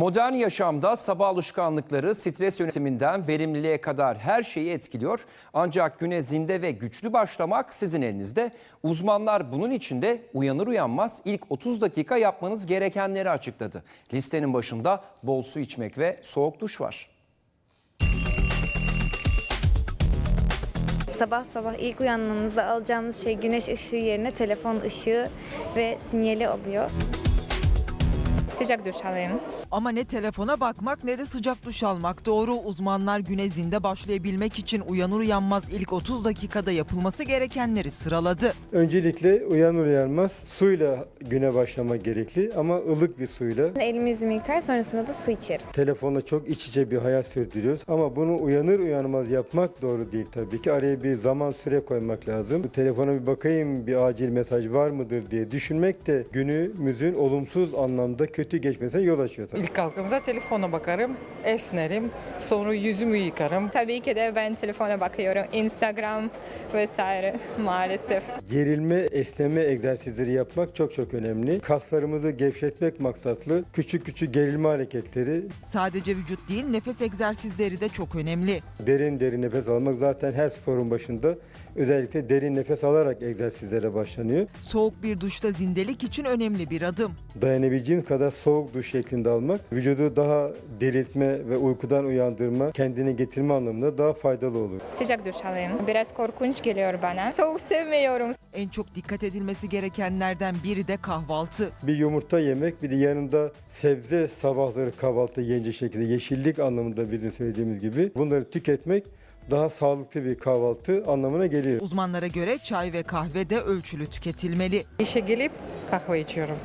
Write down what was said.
Modern yaşamda sabah alışkanlıkları stres yönetiminden verimliliğe kadar her şeyi etkiliyor. Ancak güne zinde ve güçlü başlamak sizin elinizde. Uzmanlar bunun için de uyanır uyanmaz ilk 30 dakika yapmanız gerekenleri açıkladı. Listenin başında bol su içmek ve soğuk duş var. Sabah sabah ilk uyandığımızda alacağımız şey güneş ışığı yerine telefon ışığı ve sinyali oluyor. Sıcak duş alayım. Ama ne telefona bakmak ne de sıcak duş almak doğru. Uzmanlar güne zinde başlayabilmek için uyanır uyanmaz ilk 30 dakikada yapılması gerekenleri sıraladı. Öncelikle uyanır uyanmaz suyla güne başlamak gerekli ama ılık bir suyla. Elimi yüzümü yıkar sonrasında da su içerim. Telefonla çok iç içe bir hayat sürdürüyoruz ama bunu uyanır uyanmaz yapmak doğru değil tabii ki. Araya bir zaman süre koymak lazım. Telefona bir bakayım bir acil mesaj var mıdır diye düşünmek de günümüzün olumsuz anlamda kötü geçmesine yol açıyor tabii. İlk kalktığımda telefona bakarım, esnerim, sonra yüzümü yıkarım. Tabii ki de ben telefona bakıyorum. Instagram vesaire maalesef. Gerilme, esneme egzersizleri yapmak çok çok önemli. Kaslarımızı gevşetmek maksatlı küçük küçük gerilme hareketleri, Sadece vücut değil nefes egzersizleri de çok önemli. derin derin nefes almak zaten her sporun başında özellikle derin nefes alarak egzersizlere başlanıyor. Soğuk bir duşta zindelik için önemli bir adım. Dayanabileceğimiz kadar soğuk duş şeklinde almak vücudu daha diriltme ve uykudan uyandırma, kendine getirme anlamında daha faydalı olur. Sıcak duş alayım. Biraz korkunç geliyor bana. Soğuk sevmiyorum. En çok dikkat edilmesi gerekenlerden biri de kahvaltı. Bir yumurta yemek bir de yanında sebze sabahları kahvaltı yiyince şekilde yeşillik anlamında bizim söylediğimiz gibi bunları tüketmek daha sağlıklı bir kahvaltı anlamına geliyor. Uzmanlara göre çay ve kahve de ölçülü tüketilmeli. İşe gelip kahve içiyorum.